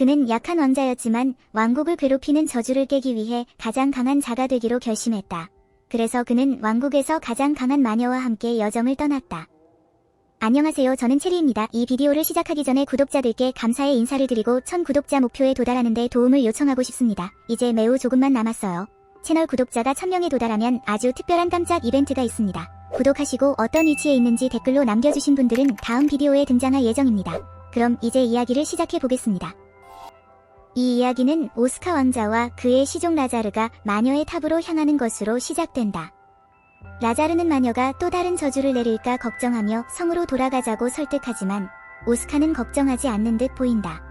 그는 약한 왕자였지만 왕국을 괴롭히는 저주를 깨기 위해 가장 강한 자가 되기로 결심했다. 그래서 그는 왕국에서 가장 강한 마녀와 함께 여정을 떠났다. 안녕하세요. 저는 체리입니다. 이 비디오를 시작하기 전에 구독자들께 감사의 인사를 드리고 1000 구독자 목표에 도달하는 데 도움을 요청하고 싶습니다. 이제 매우 조금만 남았어요. 채널 구독자가 1000명에 도달하면 아주 특별한 깜짝 이벤트가 있습니다. 구독하시고 어떤 위치에 있는지 댓글로 남겨주신 분들은 다음 비디오에 등장할 예정입니다. 그럼 이제 이야기를 시작해 보겠습니다. 이 이야기는 오스카 왕자와 그의 시종 라자르가 마녀의 탑으로 향하는 것으로 시작된다. 라자르는 마녀가 또 다른 저주를 내릴까 걱정하며 성으로 돌아가자고 설득하지만 오스카는 걱정하지 않는 듯 보인다.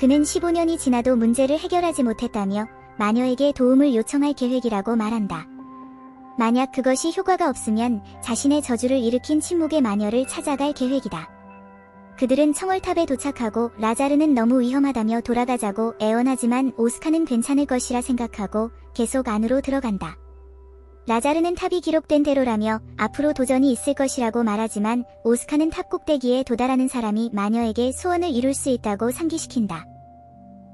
그는 15년이 지나도 문제를 해결하지 못했다며 마녀에게 도움을 요청할 계획이라고 말한다. 만약 그것이 효과가 없으면 자신의 저주를 일으킨 침묵의 마녀를 찾아갈 계획이다. 그들은 청월탑에 도착하고 라자르는 너무 위험하다며 돌아가자고 애원하지만 오스카는 괜찮을 것이라 생각하고 계속 안으로 들어간다. 라자르는 탑이 기록된 대로라며 앞으로 도전이 있을 것이라고 말하지만 오스카는 탑 꼭대기에 도달하는 사람이 마녀에게 소원을 이룰 수 있다고 상기시킨다.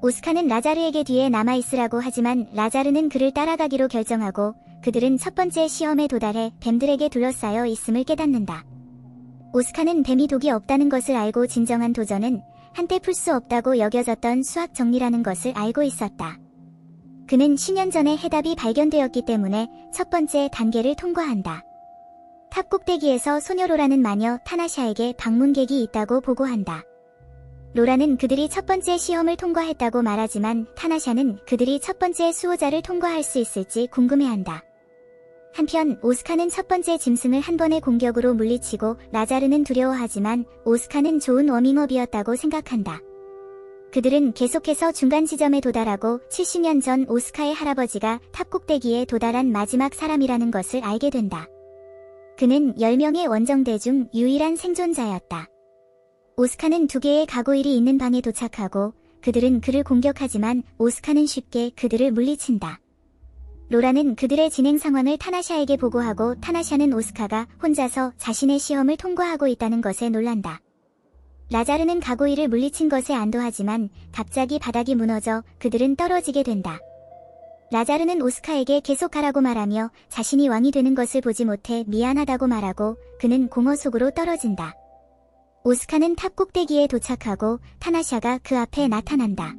오스카는 라자르에게 뒤에 남아있으라고 하지만 라자르는 그를 따라가기로 결정하고 그들은 첫 번째 시험에 도달해 뱀들에게 둘러싸여 있음을 깨닫는다. 오스카는 뱀이 독이 없다는 것을 알고 진정한 도전은 한때 풀 수 없다고 여겨졌던 수학 정리라는 것을 알고 있었다. 그는 10년 전에 해답이 발견되었기 때문에 첫 번째 단계를 통과한다. 탑 꼭대기에서 소녀로라는 마녀 타나샤에게 방문객이 있다고 보고한다. 로라는 그들이 첫 번째 시험을 통과했다고 말하지만 타나샤는 그들이 첫 번째 수호자를 통과할 수 있을지 궁금해한다. 한편 오스카는 첫 번째 짐승을 한 번의 공격으로 물리치고 라자르는 두려워하지만 오스카는 좋은 워밍업이었다고 생각한다. 그들은 계속해서 중간 지점에 도달하고 70년 전 오스카의 할아버지가 탑 꼭대기에 도달한 마지막 사람이라는 것을 알게 된다. 그는 10명의 원정대 중 유일한 생존자였다. 오스카는 두 개의 가고일이 있는 방에 도착하고 그들은 그를 공격하지만 오스카는 쉽게 그들을 물리친다. 로라는 그들의 진행 상황을 타나샤에게 보고하고 타나샤는 오스카가 혼자서 자신의 시험을 통과하고 있다는 것에 놀란다. 라자르는 가고이를 물리친 것에 안도하지만 갑자기 바닥이 무너져 그들은 떨어지게 된다. 라자르는 오스카에게 계속 가라고 말하며 자신이 왕이 되는 것을 보지 못해 미안하다고 말하고 그는 공허 속으로 떨어진다. 오스카는 탑 꼭대기에 도착하고 타나샤가 그 앞에 나타난다.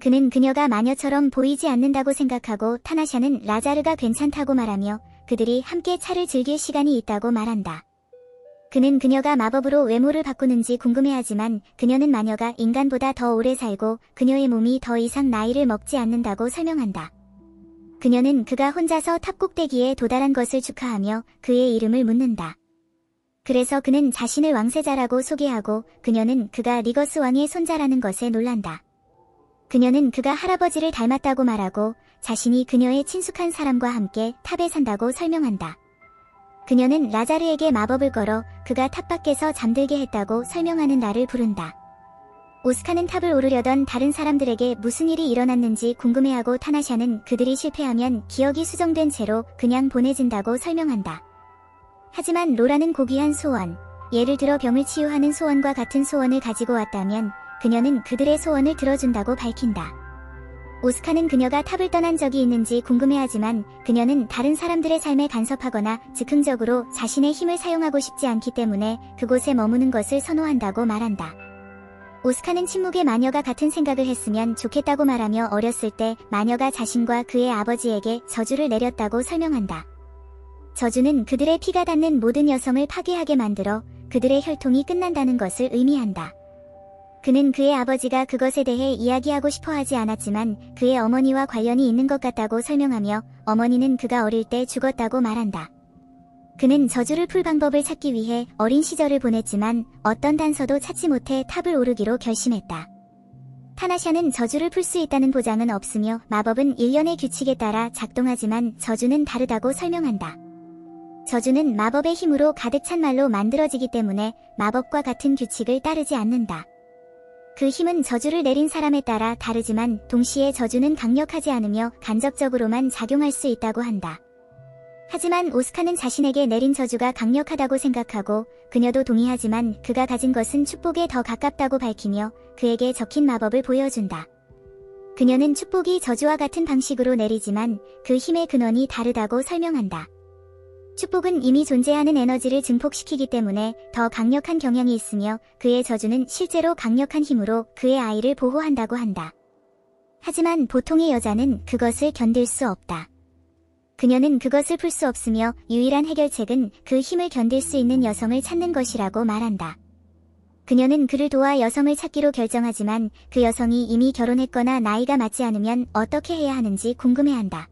그는 그녀가 마녀처럼 보이지 않는다고 생각하고 타나샤는 라자르가 괜찮다고 말하며 그들이 함께 차를 즐길 시간이 있다고 말한다. 그는 그녀가 마법으로 외모를 바꾸는지 궁금해하지만 그녀는 마녀가 인간보다 더 오래 살고 그녀의 몸이 더 이상 나이를 먹지 않는다고 설명한다. 그녀는 그가 혼자서 탑 꼭대기에 도달한 것을 축하하며 그의 이름을 묻는다. 그래서 그는 자신을 왕세자라고 소개하고 그녀는 그가 리거스 왕의 손자라는 것에 놀란다. 그녀는 그가 할아버지를 닮았다고 말하고 자신이 그녀의 친숙한 사람과 함께 탑에 산다고 설명한다. 그녀는 라자르에게 마법을 걸어 그가 탑 밖에서 잠들게 했다고 설명하는 나를 부른다. 오스카는 탑을 오르려던 다른 사람들에게 무슨 일이 일어났는지 궁금해하고 타나샤는 그들이 실패하면 기억이 수정된 채로 그냥 보내진다고 설명한다. 하지만 로라는 고귀한 소원, 예를 들어 병을 치유하는 소원과 같은 소원을 가지고 왔다면 그녀는 그들의 소원을 들어준다고 밝힌다. 오스카는 그녀가 탑을 떠난 적이 있는지 궁금해하지만 그녀는 다른 사람들의 삶에 간섭하거나 즉흥적으로 자신의 힘을 사용하고 싶지 않기 때문에 그곳에 머무는 것을 선호한다고 말한다. 오스카는 침묵의 마녀가 같은 생각을 했으면 좋겠다고 말하며 어렸을 때 마녀가 자신과 그의 아버지에게 저주를 내렸다고 설명한다. 저주는 그들의 피가 닿는 모든 여성을 파괴하게 만들어 그들의 혈통이 끝난다는 것을 의미한다. 그는 그의 아버지가 그것에 대해 이야기하고 싶어 하지 않았지만 그의 어머니와 관련이 있는 것 같다고 설명하며 어머니는 그가 어릴 때 죽었다고 말한다. 그는 저주를 풀 방법을 찾기 위해 어린 시절을 보냈지만 어떤 단서도 찾지 못해 탑을 오르기로 결심했다. 타나샤는 저주를 풀 수 있다는 보장은 없으며 마법은 일련의 규칙에 따라 작동하지만 저주는 다르다고 설명한다. 저주는 마법의 힘으로 가득 찬 말로 만들어지기 때문에 마법과 같은 규칙을 따르지 않는다. 그 힘은 저주를 내린 사람에 따라 다르지만 동시에 저주는 강력하지 않으며 간접적으로만 작용할 수 있다고 한다. 하지만 오스카는 자신에게 내린 저주가 강력하다고 생각하고 그녀도 동의하지만 그가 가진 것은 축복에 더 가깝다고 밝히며 그에게 적힌 마법을 보여준다. 그녀는 축복이 저주와 같은 방식으로 내리지만 그 힘의 근원이 다르다고 설명한다. 축복은 이미 존재하는 에너지를 증폭시키기 때문에 더 강력한 경향이 있으며 그의 저주는 실제로 강력한 힘으로 그의 아이를 보호한다고 한다. 하지만 보통의 여자는 그것을 견딜 수 없다. 그녀는 그것을 풀 수 없으며 유일한 해결책은 그 힘을 견딜 수 있는 여성을 찾는 것이라고 말한다. 그녀는 그를 도와 여성을 찾기로 결정하지만 그 여성이 이미 결혼했거나 나이가 맞지 않으면 어떻게 해야 하는지 궁금해한다.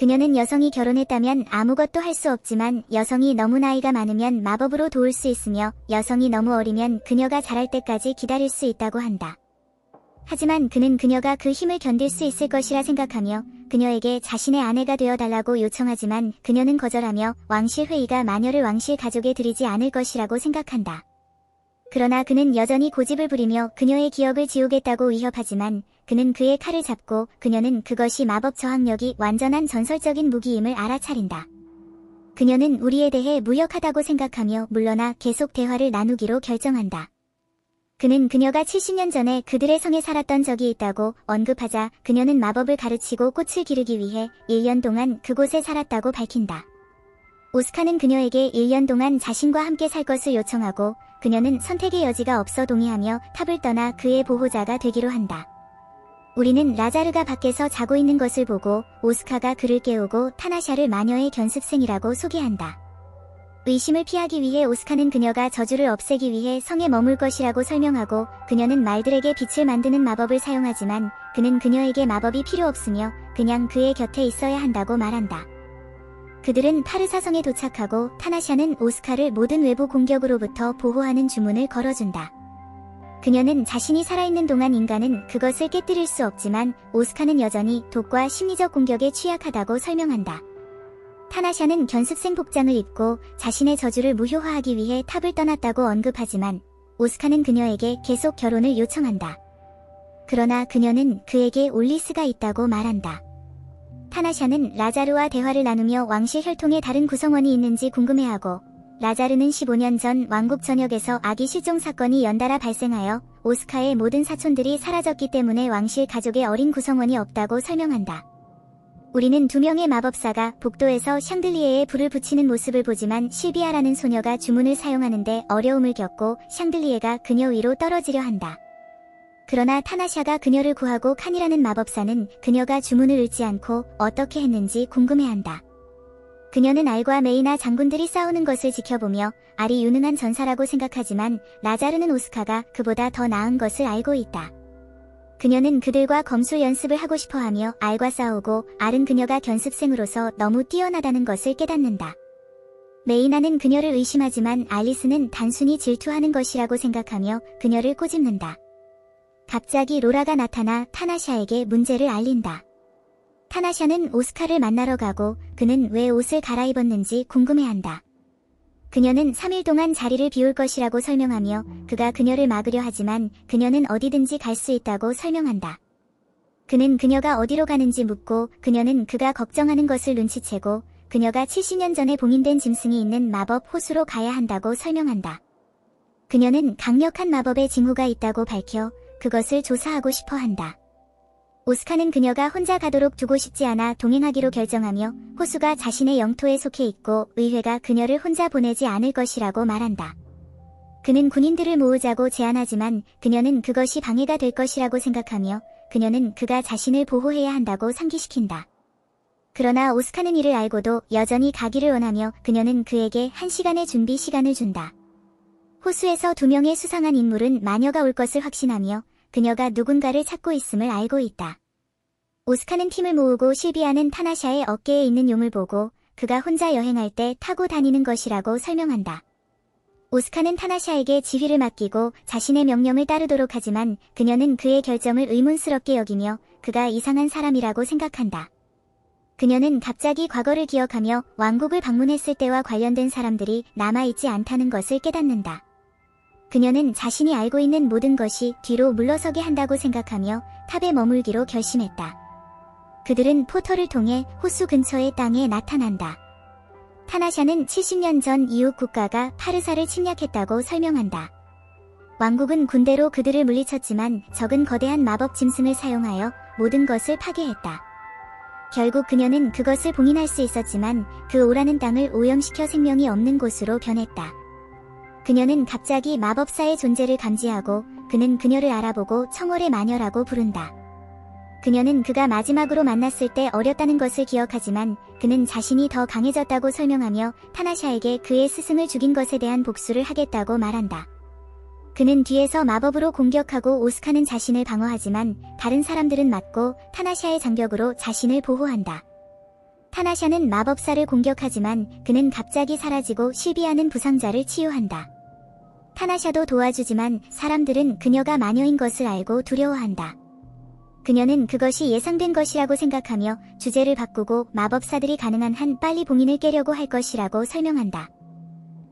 그녀는 여성이 결혼했다면 아무것도 할 수 없지만 여성이 너무 나이가 많으면 마법으로 도울 수 있으며 여성이 너무 어리면 그녀가 자랄 때까지 기다릴 수 있다고 한다. 하지만 그는 그녀가 그 힘을 견딜 수 있을 것이라 생각하며 그녀에게 자신의 아내가 되어 달라고 요청하지만 그녀는 거절하며 왕실 회의가 마녀를 왕실 가족에 들이지 않을 것이라고 생각한다. 그러나 그는 여전히 고집을 부리며 그녀의 기억을 지우겠다고 위협하지만 그는 그의 칼을 잡고 그녀는 그것이 마법 저항력이 완전한 전설적인 무기임을 알아차린다. 그녀는 우리에 대해 무력하다고 생각하며 물러나 계속 대화를 나누기로 결정한다. 그는 그녀가 70년 전에 그들의 성에 살았던 적이 있다고 언급하자 그녀는 마법을 가르치고 꽃을 기르기 위해 1년 동안 그곳에 살았다고 밝힌다. 오스카는 그녀에게 1년 동안 자신과 함께 살 것을 요청하고 그녀는 선택의 여지가 없어 동의하며 탑을 떠나 그의 보호자가 되기로 한다. 우리는 라자르가 밖에서 자고 있는 것을 보고 오스카가 그를 깨우고 타나샤를 마녀의 견습생이라고 소개한다. 의심을 피하기 위해 오스카는 그녀가 저주를 없애기 위해 성에 머물 것이라고 설명하고 그녀는 말들에게 빛을 만드는 마법을 사용하지만 그는 그녀에게 마법이 필요 없으며 그냥 그의 곁에 있어야 한다고 말한다. 그들은 파르사성에 도착하고 타나샤는 오스카를 모든 외부 공격으로부터 보호하는 주문을 걸어준다. 그녀는 자신이 살아있는 동안 인간은 그것을 깨뜨릴 수 없지만 오스카는 여전히 독과 심리적 공격에 취약하다고 설명한다. 타나샤는 견습생 복장을 입고 자신의 저주를 무효화하기 위해 탑을 떠났다고 언급하지만 오스카는 그녀에게 계속 결혼을 요청한다. 그러나 그녀는 그에게 올리스가 있다고 말한다. 타나샤는 라자르와 대화를 나누며 왕실 혈통의 다른 구성원이 있는지 궁금해하고 라자르는 15년 전 왕국 전역에서 아기 실종 사건이 연달아 발생하여 오스카의 모든 사촌들이 사라졌기 때문에 왕실 가족의 어린 구성원이 없다고 설명한다. 우리는 두 명의 마법사가 복도에서 샹들리에에 불을 붙이는 모습을 보지만 실비아라는 소녀가 주문을 사용하는데 어려움을 겪고 샹들리에가 그녀 위로 떨어지려 한다. 그러나 타나샤가 그녀를 구하고 칸이라는 마법사는 그녀가 주문을 읽지 않고 어떻게 했는지 궁금해한다. 그녀는 알과 메이나 장군들이 싸우는 것을 지켜보며 알이 유능한 전사라고 생각하지만 라자르는 오스카가 그보다 더 나은 것을 알고 있다. 그녀는 그들과 검술 연습을 하고 싶어 하며 알과 싸우고 알은 그녀가 견습생으로서 너무 뛰어나다는 것을 깨닫는다. 메이나는 그녀를 의심하지만 알리스는 단순히 질투하는 것이라고 생각하며 그녀를 꼬집는다. 갑자기 로라가 나타나 타나샤에게 문제를 알린다. 타나샤는 오스카를 만나러 가고 그는 왜 옷을 갈아입었는지 궁금해한다. 그녀는 3일 동안 자리를 비울 것이라고 설명하며 그가 그녀를 막으려 하지만 그녀는 어디든지 갈 수 있다고 설명한다. 그는 그녀가 어디로 가는지 묻고 그녀는 그가 걱정하는 것을 눈치채고 그녀가 70년 전에 봉인된 짐승이 있는 마법 호수로 가야 한다고 설명한다. 그녀는 강력한 마법의 징후가 있다고 밝혀 그것을 조사하고 싶어 한다. 오스카는 그녀가 혼자 가도록 두고 싶지 않아 동행하기로 결정하며 호수가 자신의 영토에 속해 있고 의회가 그녀를 혼자 보내지 않을 것이라고 말한다. 그는 군인들을 모으자고 제안하지만 그녀는 그것이 방해가 될 것이라고 생각하며 그녀는 그가 자신을 보호해야 한다고 상기시킨다. 그러나 오스카는 이를 알고도 여전히 가기를 원하며 그녀는 그에게 한 시간의 준비 시간을 준다. 호수에서 두 명의 수상한 인물은 마녀가 올 것을 확신하며 그녀가 누군가를 찾고 있음을 알고 있다. 오스카는 팀을 모으고 실비아는 타나샤의 어깨에 있는 용을 보고 그가 혼자 여행할 때 타고 다니는 것이라고 설명한다. 오스카는 타나샤에게 지휘를 맡기고 자신의 명령을 따르도록 하지만 그녀는 그의 결정을 의문스럽게 여기며 그가 이상한 사람이라고 생각한다. 그녀는 갑자기 과거를 기억하며 왕국을 방문했을 때와 관련된 사람들이 남아있지 않다는 것을 깨닫는다. 그녀는 자신이 알고 있는 모든 것이 뒤로 물러서게 한다고 생각하며 탑에 머물기로 결심했다. 그들은 포터를 통해 호수 근처의 땅에 나타난다. 타나샤는 70년 전 이웃 국가가 파르사를 침략했다고 설명한다. 왕국은 군대로 그들을 물리쳤지만 적은 거대한 마법 짐승을 사용하여 모든 것을 파괴했다. 결국 그녀는 그것을 봉인할 수 있었지만 그 오라는 땅을 오염시켜 생명이 없는 곳으로 변했다. 그녀는 갑자기 마법사의 존재를 감지하고 그는 그녀를 알아보고 청월의 마녀라고 부른다. 그녀는 그가 마지막으로 만났을 때 어렸다는 것을 기억하지만 그는 자신이 더 강해졌다고 설명하며 타나샤에게 그의 스승을 죽인 것에 대한 복수를 하겠다고 말한다. 그는 뒤에서 마법으로 공격하고 오스카는 자신을 방어하지만 다른 사람들은 맞고 타나샤의 장벽으로 자신을 보호한다. 타나샤는 마법사를 공격하지만 그는 갑자기 사라지고 실비아는 부상자를 치유한다. 타나샤도 도와주지만 사람들은 그녀가 마녀인 것을 알고 두려워한다. 그녀는 그것이 예상된 것이라고 생각하며 주제를 바꾸고 마법사들이 가능한 한 빨리 봉인을 깨려고 할 것이라고 설명한다.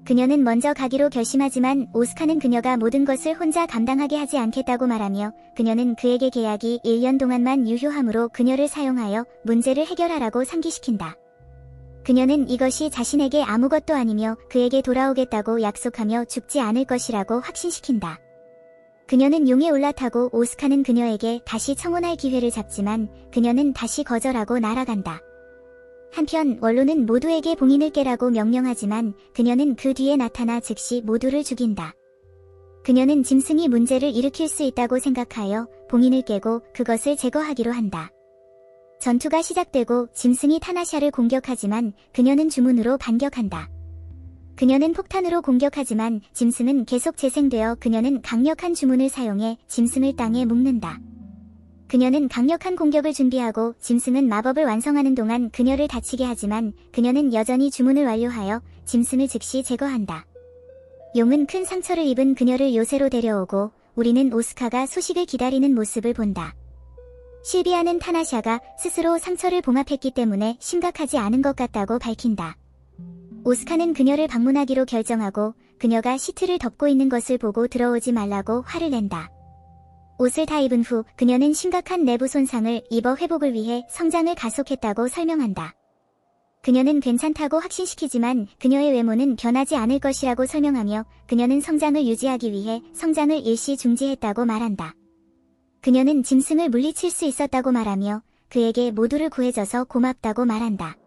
그녀는 먼저 가기로 결심하지만 오스카는 그녀가 모든 것을 혼자 감당하게 하지 않겠다고 말하며 그녀는 그에게 계약이 1년 동안만 유효함으로 그녀를 사용하여 문제를 해결하라고 상기시킨다. 그녀는 이것이 자신에게 아무것도 아니며 그에게 돌아오겠다고 약속하며 죽지 않을 것이라고 확신시킨다. 그녀는 용에 올라타고 오스카는 그녀에게 다시 청혼할 기회를 잡지만 그녀는 다시 거절하고 날아간다. 한편 원로는 모두에게 봉인을 깨라고 명령하지만 그녀는 그 뒤에 나타나 즉시 모두를 죽인다. 그녀는 짐승이 문제를 일으킬 수 있다고 생각하여 봉인을 깨고 그것을 제거하기로 한다. 전투가 시작되고 짐승이 타나샤를 공격하지만 그녀는 주문으로 반격한다. 그녀는 폭탄으로 공격하지만 짐승은 계속 재생되어 그녀는 강력한 주문을 사용해 짐승을 땅에 묶는다. 그녀는 강력한 공격을 준비하고 짐승은 마법을 완성하는 동안 그녀를 다치게 하지만 그녀는 여전히 주문을 완료하여 짐승을 즉시 제거한다. 용은 큰 상처를 입은 그녀를 요새로 데려오고 우리는 오스카가 소식을 기다리는 모습을 본다. 실비아는 타나샤가 스스로 상처를 봉합했기 때문에 심각하지 않은 것 같다고 밝힌다. 오스카는 그녀를 방문하기로 결정하고 그녀가 시트를 덮고 있는 것을 보고 들어오지 말라고 화를 낸다. 옷을 다 입은 후 그녀는 심각한 내부 손상을 입어 회복을 위해 성장을 가속했다고 설명한다. 그녀는 괜찮다고 확신시키지만 그녀의 외모는 변하지 않을 것이라고 설명하며 그녀는 성장을 유지하기 위해 성장을 일시 중지했다고 말한다. 그녀는 짐승을 물리칠 수 있었다고 말하며 그에게 모두를 구해줘서 고맙다고 말한다.